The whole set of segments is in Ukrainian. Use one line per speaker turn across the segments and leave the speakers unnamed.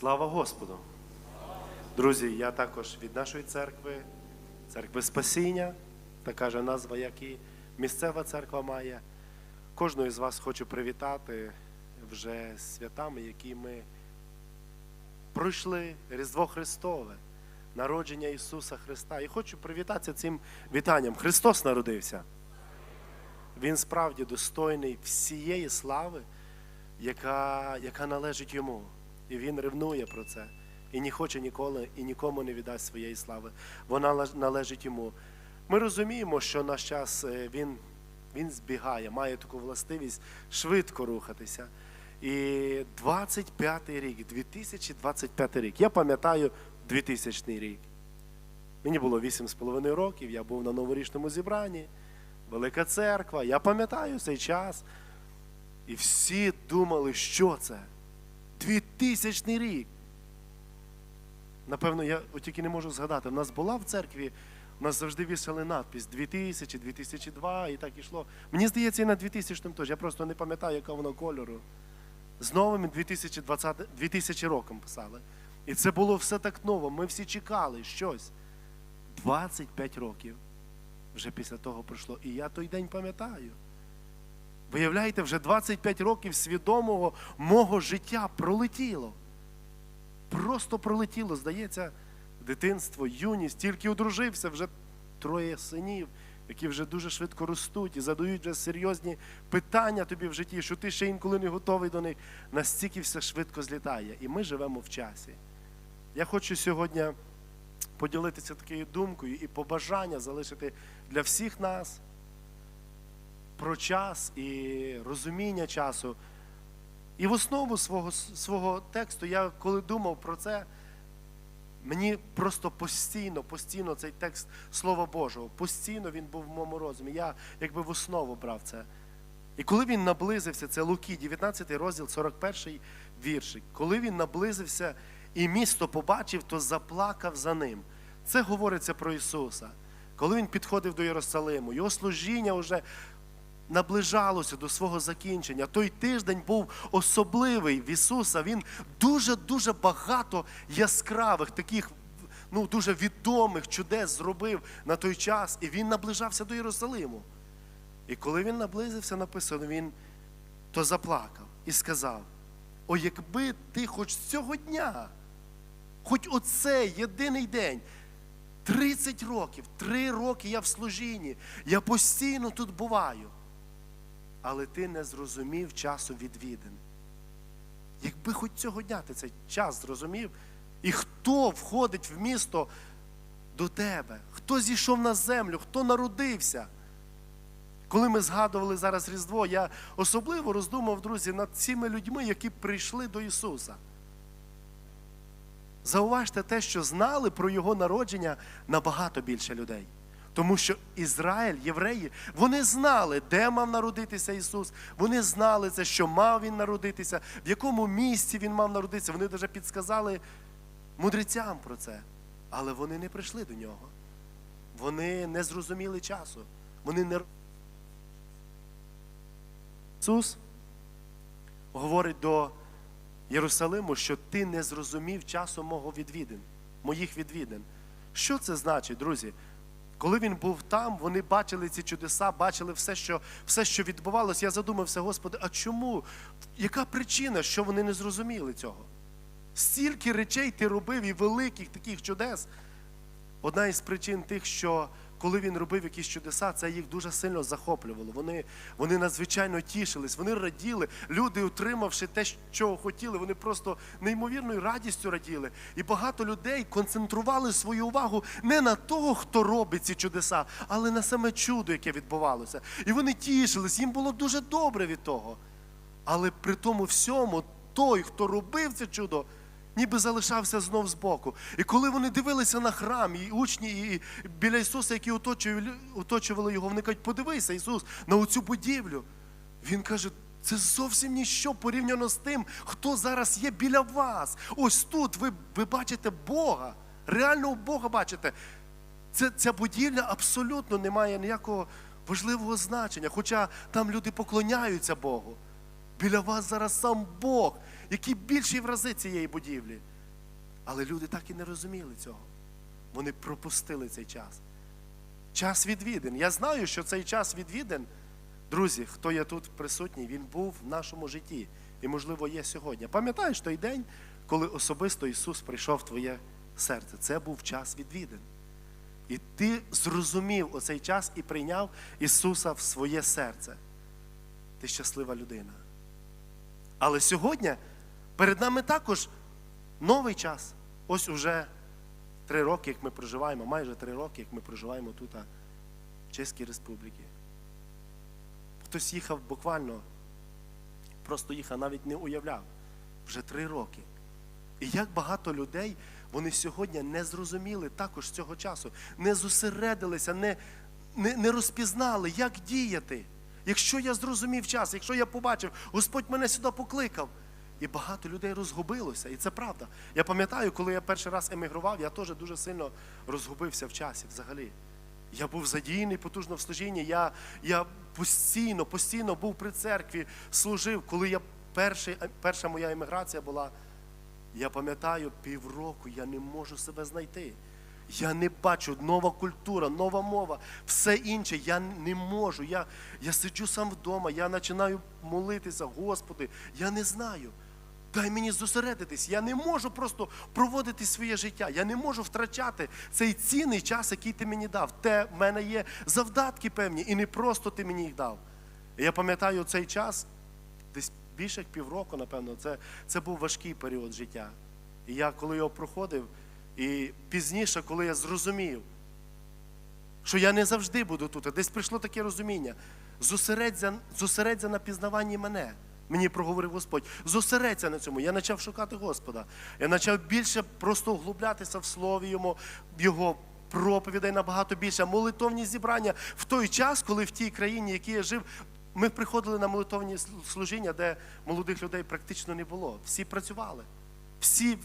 Слава Господу! Друзі, я також від нашої церкви, церкви Спасіння, така же назва, як і місцева церква має. Кожного з вас хочу привітати вже святами, які ми пройшли Різдво Христове, народження Ісуса Христа. І хочу привітатися цим вітанням. Христос народився. Він справді достойний всієї слави, яка, яка належить йому. І він ревнує про це. І не хоче ніколи і нікому не віддасть своєї слави. Вона належить йому. Ми розуміємо, що наш час е, він, він збігає, має таку властивість швидко рухатися. І 25-й рік, 2025 рік. Я пам'ятаю 2000 рік. Мені було 8,5 років, я був на новорічному зібранні, велика церква. Я пам'ятаю цей час. І всі думали, що це? 2000 рік. Напевно, я тільки не можу згадати. У нас була в церкві, у нас завжди вішали надпись 2000, 2002 і так ішло. Мені здається, і на 2000 теж. Я просто не пам'ятаю, яка воно кольору. З новим 2020, 2000 роком писали. І це було все так ново. Ми всі чекали щось. 25 років вже після того пройшло. І я той день пам'ятаю. Виявляєте, вже 25 років свідомого мого життя пролетіло. Просто пролетіло, здається, дитинство, юність, тільки одружився, вже троє синів, які вже дуже швидко ростуть і задають вже серйозні питання тобі в житті, що ти ще інколи не готовий до них. Настільки все швидко злітає. І ми живемо в часі. Я хочу сьогодні поділитися такою думкою і побажання залишити для всіх нас про час і розуміння часу. І в основу свого, свого тексту, я коли думав про це, мені просто постійно, постійно цей текст Слова Божого, постійно він був в моєму розумі. Я якби в основу брав це. І коли він наблизився, це Луки, 19 розділ, 41 віршик. Коли він наблизився і місто побачив, то заплакав за ним. Це говориться про Ісуса. Коли він підходив до Єрусалиму, його служіння вже наближалося до свого закінчення. Той тиждень був особливий в Ісуса. Він дуже-дуже багато яскравих, таких ну, дуже відомих чудес зробив на той час, і він наближався до Єрусалиму. І коли він наблизився, написано, він то заплакав і сказав: О, якби ти хоч цього дня, хоч оцей єдиний день, 30 років, 3 роки я в служінні, я постійно тут буваю. Але ти не зрозумів часу відвідин. Якби хоч цього дня ти цей час зрозумів, і хто входить в місто до тебе, хто зійшов на землю, хто народився. Коли ми згадували зараз Різдво, я особливо роздумав, друзі, над цими людьми, які прийшли до Ісуса. Зауважте те, що знали про Його народження набагато більше людей. Тому що Ізраїль, євреї, вони знали, де мав народитися Ісус. Вони знали це, що мав Він народитися, в якому місці Він мав народитися. Вони навіть підсказали мудрецям про це. Але вони не прийшли до нього. Вони не зрозуміли часу. Вони не Ісус говорить до Єрусалиму, що ти не зрозумів часу мого відвідин, моїх відвідин. Що це значить, друзі? Коли він був там, вони бачили ці чудеса, бачили все, що, все, що відбувалося. Я задумався, Господи, а чому? Яка причина, що вони не зрозуміли цього? Стільки речей ти робив і великих таких чудес. Одна із причин тих, що коли він робив якісь чудеса, це їх дуже сильно захоплювало. Вони, вони надзвичайно тішились, вони раділи. Люди, отримавши те, що хотіли, вони просто неймовірною радістю раділи. І багато людей концентрували свою увагу не на того, хто робить ці чудеса, але на саме чудо, яке відбувалося. І вони тішились, їм було дуже добре від того. Але при тому всьому той, хто робив це чудо, ніби залишався знов збоку. І коли вони дивилися на храм, і учні, і біля Ісуса, які оточували, його, вони кажуть, подивися, Ісус, на оцю будівлю. Він каже, це зовсім ніщо порівняно з тим, хто зараз є біля вас. Ось тут ви, ви бачите Бога, реального Бога бачите. Це, ця будівля абсолютно не має ніякого важливого значення, хоча там люди поклоняються Богу. Біля вас зараз сам Бог, який більший в рази цієї будівлі. Але люди так і не розуміли цього. Вони пропустили цей час. Час відвідин. Я знаю, що цей час відвідин, друзі, хто є тут присутній, він був в нашому житті і, можливо, є сьогодні. Пам'ятаєш той день, коли особисто Ісус прийшов в твоє серце? Це був час відвідин. І ти зрозумів оцей час і прийняв Ісуса в своє серце. Ти щаслива людина. Але сьогодні перед нами також новий час. Ось уже три роки, як ми проживаємо, майже три роки, як ми проживаємо тут, в Чеській Республіці. Хтось їхав буквально, просто їхав, навіть не уявляв. Вже три роки. І як багато людей вони сьогодні не зрозуміли також цього часу, не зосередилися, не, не, не розпізнали, як діяти. Якщо я зрозумів час, якщо я побачив, Господь мене сюди покликав. І багато людей розгубилося, і це правда. Я пам'ятаю, коли я перший раз емігрував, я теж дуже сильно розгубився в часі взагалі. Я був задіяний потужно в служінні. Я, я постійно, постійно був при церкві, служив. Коли я перший, перша моя еміграція була, я пам'ятаю, півроку я не можу себе знайти. Я не бачу нова культура, нова мова, все інше. Я не можу. Я, я сиджу сам вдома, я починаю молитися, Господи, я не знаю. Дай мені зосередитись. Я не можу просто проводити своє життя. Я не можу втрачати цей цінний час, який ти мені дав. Те в мене є завдатки певні, і не просто ти мені їх дав. Я пам'ятаю цей час, десь більше як півроку, напевно, це, це був важкий період життя. І я, коли його проходив, і пізніше, коли я зрозумів, що я не завжди буду тут, десь прийшло таке розуміння. Зосередься, зосередься на пізнаванні мене. Мені проговорив Господь, зосередься на цьому. Я почав шукати Господа. Я почав більше просто углублятися в слові йому, його проповідей набагато більше, молитовні зібрання в той час, коли в тій країні, в якій я жив, ми приходили на молитовні служіння, де молодих людей практично не було. Всі працювали. Всі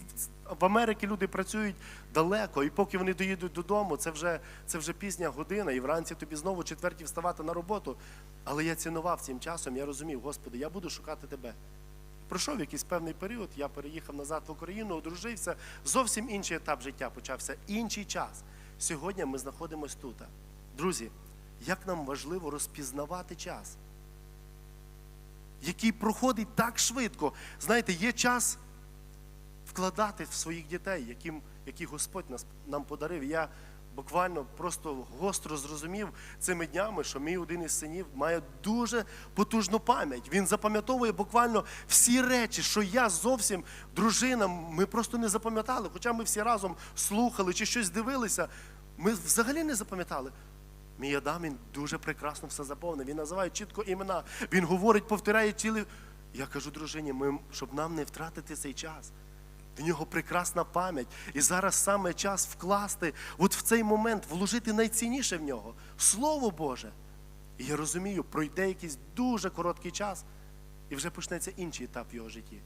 в Америці люди працюють далеко, і поки вони доїдуть додому, це вже, це вже пізня година, і вранці тобі знову четверті вставати на роботу. Але я цінував цим часом, я розумів, Господи, я буду шукати тебе. Пройшов якийсь певний період, я переїхав назад в Україну, одружився. Зовсім інший етап життя почався, інший час. Сьогодні ми знаходимося тут. Друзі, як нам важливо розпізнавати час, який проходить так швидко. Знаєте, є час вкладати в своїх дітей, яким, які Господь нас, нам подарив. Я буквально просто гостро зрозумів цими днями, що мій один із синів має дуже потужну пам'ять. Він запам'ятовує буквально всі речі, що я зовсім, дружина, ми просто не запам'ятали. Хоча ми всі разом слухали чи щось дивилися, ми взагалі не запам'ятали. Мій Адам, він дуже прекрасно все заповнив. Він називає чітко імена. Він говорить, повторяє цілі. Я кажу, дружині, ми, щоб нам не втратити цей час. В нього прекрасна пам'ять. І зараз саме час вкласти, от в цей момент вложити найцінніше в нього Слово Боже. І я розумію, пройде якийсь дуже короткий час, і вже почнеться інший етап в його житті.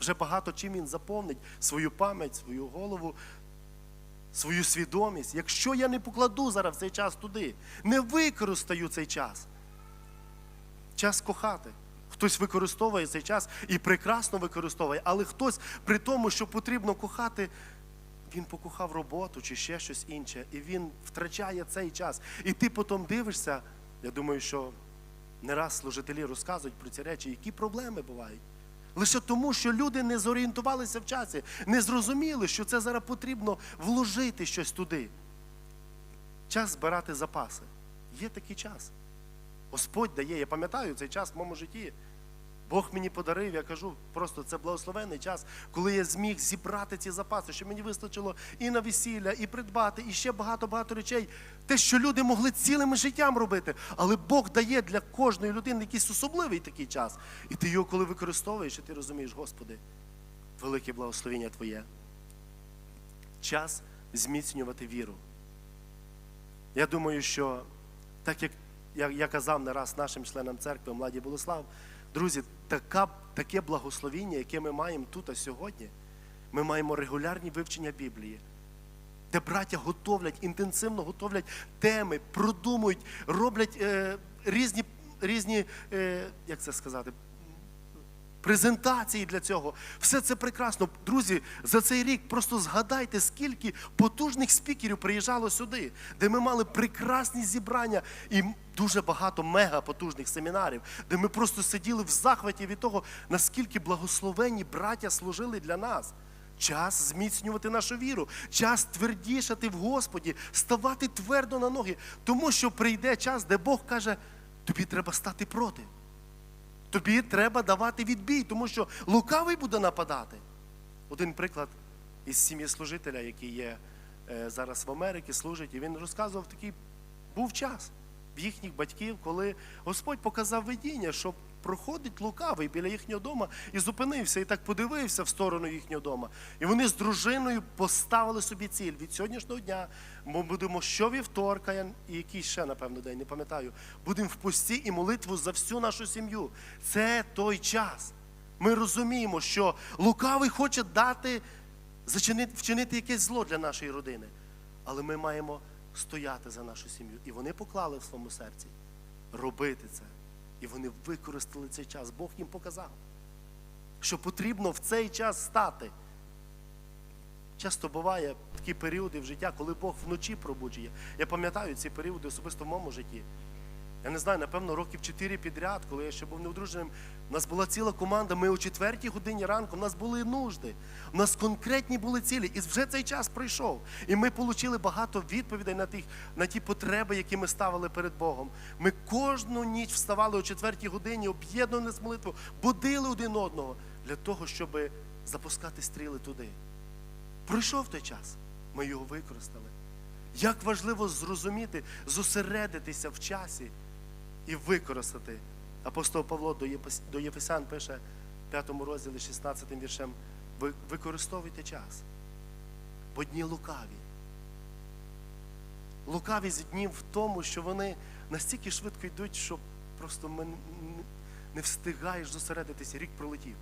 Вже багато чим він заповнить свою пам'ять, свою голову, свою свідомість. Якщо я не покладу зараз цей час туди, не використаю цей час. Час кохати. Хтось використовує цей час і прекрасно використовує, але хтось при тому, що потрібно кохати, він покохав роботу чи ще щось інше, і він втрачає цей час. І ти потім дивишся, я думаю, що не раз служителі розказують про ці речі, які проблеми бувають. Лише тому, що люди не зорієнтувалися в часі, не зрозуміли, що це зараз потрібно вложити щось туди. Час збирати запаси. Є такий час. Господь дає, я пам'ятаю цей час в моєму житті. Бог мені подарив, я кажу, просто це благословенний час, коли я зміг зібрати ці запаси, що мені вистачило і на весілля, і придбати, і ще багато-багато речей. Те, що люди могли цілим життям робити. Але Бог дає для кожної людини якийсь особливий такий час. І ти його, коли використовуєш, і ти розумієш, Господи, велике благословення Твоє. Час зміцнювати віру. Я думаю, що так як я, я казав не раз нашим членам церкви, Младі Болослав, друзі, така, таке благословіння, яке ми маємо тут а сьогодні, ми маємо регулярні вивчення Біблії, де браття готовлять, інтенсивно готовлять теми, продумують, роблять е, різні, різні е, як це сказати, презентації для цього. Все це прекрасно. Друзі, за цей рік просто згадайте, скільки потужних спікерів приїжджало сюди, де ми мали прекрасні зібрання і дуже багато мега потужних семінарів, де ми просто сиділи в захваті від того, наскільки благословенні браття служили для нас. Час зміцнювати нашу віру, час твердішати в Господі, ставати твердо на ноги, тому що прийде час, де Бог каже, тобі треба стати проти. Тобі треба давати відбій, тому що лукавий буде нападати. Один приклад із сім'ї служителя, який є е, зараз в Америці, служить, і він розказував такий був час в їхніх батьків, коли Господь показав видіння, що проходить лукавий біля їхнього дома і зупинився, і так подивився в сторону їхнього дома. І вони з дружиною поставили собі ціль від сьогоднішнього дня. Ми будемо щовівторка, я- і який ще, напевно, день, не пам'ятаю, будемо в пості і молитву за всю нашу сім'ю. Це той час. Ми розуміємо, що лукавий хоче дати, зачинити, вчинити якесь зло для нашої родини. Але ми маємо стояти за нашу сім'ю. І вони поклали в своєму серці робити це. І вони використали цей час. Бог їм показав, що потрібно в цей час стати. Часто буває такі періоди в життя, коли Бог вночі пробуджує. Я пам'ятаю ці періоди особисто в моєму житті. Я не знаю, напевно, років чотири підряд, коли я ще був неодруженим, у нас була ціла команда, ми о четвертій годині ранку, у нас були нужди, у нас конкретні були цілі. І вже цей час пройшов. І ми отримали багато відповідей на, тих, на ті потреби, які ми ставили перед Богом. Ми кожну ніч вставали о четвертій годині, об'єднували з молитвою, будили один одного для того, щоб запускати стріли туди. Пройшов той час, ми його використали. Як важливо зрозуміти, зосередитися в часі і використати. Апостол Павло до Єфесян пише в 5 розділі 16 віршем, використовуйте час, бо дні лукаві. Лукавість днів в тому, що вони настільки швидко йдуть, що просто не встигаєш зосередитися. Рік пролетів.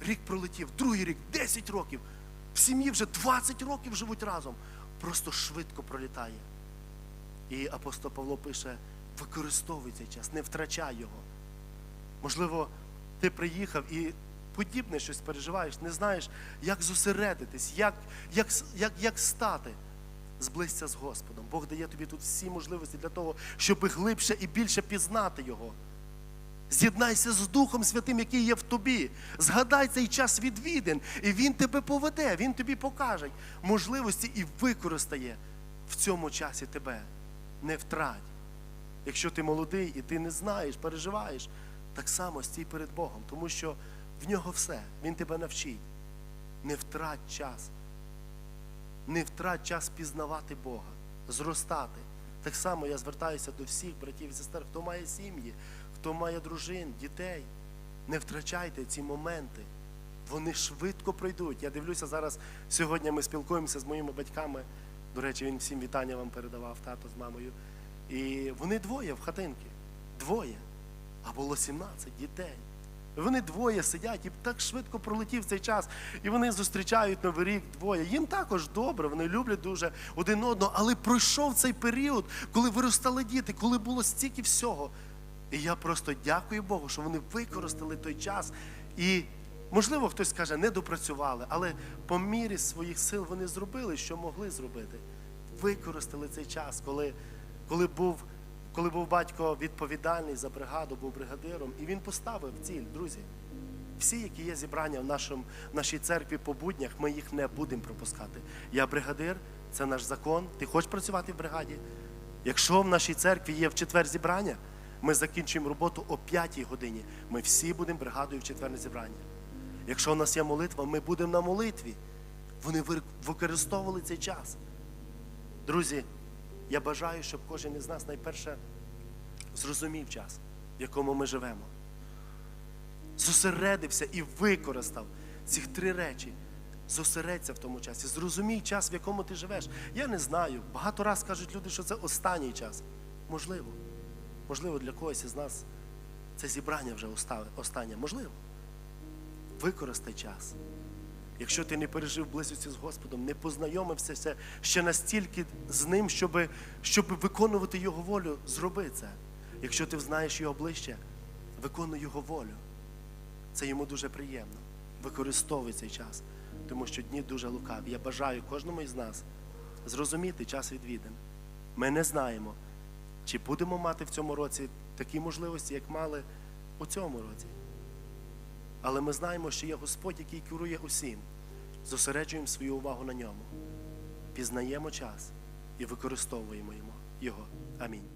Рік пролетів, другий рік, 10 років. В сім'ї вже 20 років живуть разом. Просто швидко пролітає. І апостол Павло пише: використовуй цей час, не втрачай його. Можливо, ти приїхав і подібне щось переживаєш, не знаєш, як зосередитись, як, як, як, як стати. Зблизься з Господом. Бог дає тобі тут всі можливості для того, щоб глибше і більше пізнати Його. З'єднайся з Духом Святим, який є в тобі. Згадай цей час відвідин, і Він тебе поведе, Він тобі покаже можливості і використає в цьому часі тебе. Не втрать. Якщо ти молодий і ти не знаєш, переживаєш, так само стій перед Богом, тому що в нього все, Він тебе навчить. Не втрать час. Не втрать час пізнавати Бога, зростати. Так само я звертаюся до всіх братів і сестер, хто має сім'ї, хто має дружин, дітей. Не втрачайте ці моменти. Вони швидко пройдуть. Я дивлюся зараз. Сьогодні ми спілкуємося з моїми батьками. До речі, він всім вітання вам передавав, тато з мамою. І вони двоє в хатинки. Двоє. А було 17 дітей. Вони двоє сидять і так швидко пролетів цей час. І вони зустрічають Новий рік двоє. Їм також добре, вони люблять дуже один одного, але пройшов цей період, коли виростали діти, коли було стільки всього. І я просто дякую Богу, що вони використали той час. І, можливо, хтось каже, не допрацювали, але по мірі своїх сил вони зробили, що могли зробити. Використали цей час, коли, коли, був, коли був батько відповідальний за бригаду, був бригадиром, і він поставив ціль, друзі. Всі, які є зібрання в, нашому, в нашій церкві по буднях, ми їх не будемо пропускати. Я бригадир, це наш закон. Ти хочеш працювати в бригаді? Якщо в нашій церкві є в четвер зібрання, ми закінчуємо роботу о 5 годині. Ми всі будемо бригадою в четверне зібрання. Якщо у нас є молитва, ми будемо на молитві. Вони використовували цей час. Друзі, я бажаю, щоб кожен із нас найперше зрозумів час, в якому ми живемо. Зосередився і використав цих три речі. Зосередься в тому часі. Зрозумій час, в якому ти живеш. Я не знаю. Багато раз кажуть люди, що це останній час. Можливо. Можливо, для когось із нас це зібрання вже останнє. Можливо. Використай час. Якщо ти не пережив близості з Господом, не познайомився ще настільки з ним, щоб, щоб виконувати Його волю, зроби це. Якщо ти знаєш його ближче, виконуй його волю. Це йому дуже приємно. Використовуй цей час, тому що дні дуже лукаві. Я бажаю кожному із нас зрозуміти час відвідин. Ми не знаємо, чи будемо мати в цьому році такі можливості, як мали у цьому році. Але ми знаємо, що є Господь, який керує усім. Зосереджуємо свою увагу на ньому, пізнаємо час і використовуємо його. Амінь.